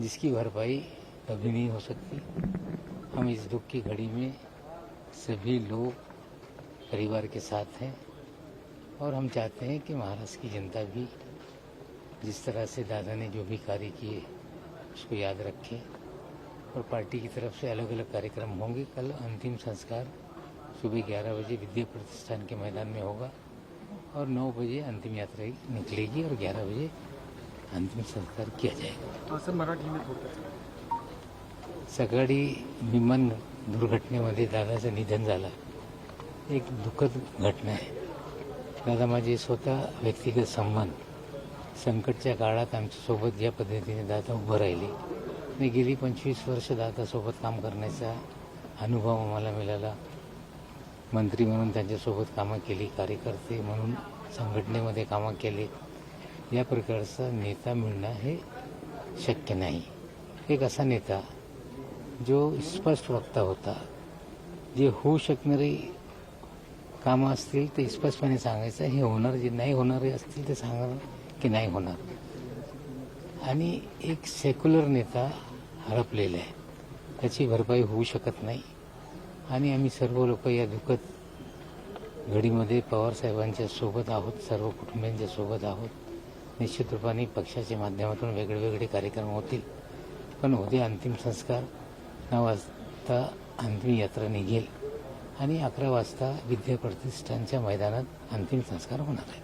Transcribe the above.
जिसकी भरपाई कभी नहीं हो सकती। हम इस दुख की घड़ी में सभी लोग परिवार के साथ हैं और हम चाहते हैं कि महाराष्ट्र की जनता भी जिस तरह से दादा ने जो भी कार्य किए, उसको याद रखे और पार्टी की तरफ़ से अलग अलग कार्यक्रम होंगे। कल अंतिम संस्कार सुबह 11 बजे विद्या प्रतिष्ठान के मैदान में होगा और 9 बजे अंतिम यात्रा निकलेगी और 11 बजे अंतिम संस्कार किया जाएगा। मराठी में सकाळी विमान दुर्घटनेमध्ये दादाचं निधन झालं. एक दुःखद घटना आहे. दादा माझे स्वतः व्यक्तिगत संबंध. संकटच्या काळात आमच्यासोबत ज्या पद्धतीने दादा उभं राहिले आणि गेली पंचवीस वर्ष दादासोबत काम करण्याचा अनुभव आम्हाला मिळाला. मंत्री म्हणून त्यांच्यासोबत कामं केली कार्यकर्ते म्हणून संघटनेमध्ये कामं केली. या प्रकारचा नेता मिळणं हे शक्य नाही. एक असा नेता जो स्पष्ट वक्ता होता. जे होऊ शकणारी कामं असतील ते स्पष्टपणे सांगायचं हे होणार जे नाही होणारे असतील ते सांगणार की नाही होणार. आणि एक सेक्युलर नेता हरपलेला आहे. त्याची भरपाई होऊ शकत नाही. आणि आम्ही सर्व लोक या दुःखद घडीमध्ये पवार साहेबांच्या सोबत आहोत सर्व कुटुंबियांच्या सोबत आहोत. निश्चित रूपाने पक्षाच्या माध्यमातून वेगळे वेगळे कार्यक्रम होतील. पण उद्या अंतिम संस्कार नऊ वाजता अंतिम यात्रा निघेल आणि अकरा वाजता विद्या प्रतिष्ठानच्या मैदानात अंतिम संस्कार होणार आहे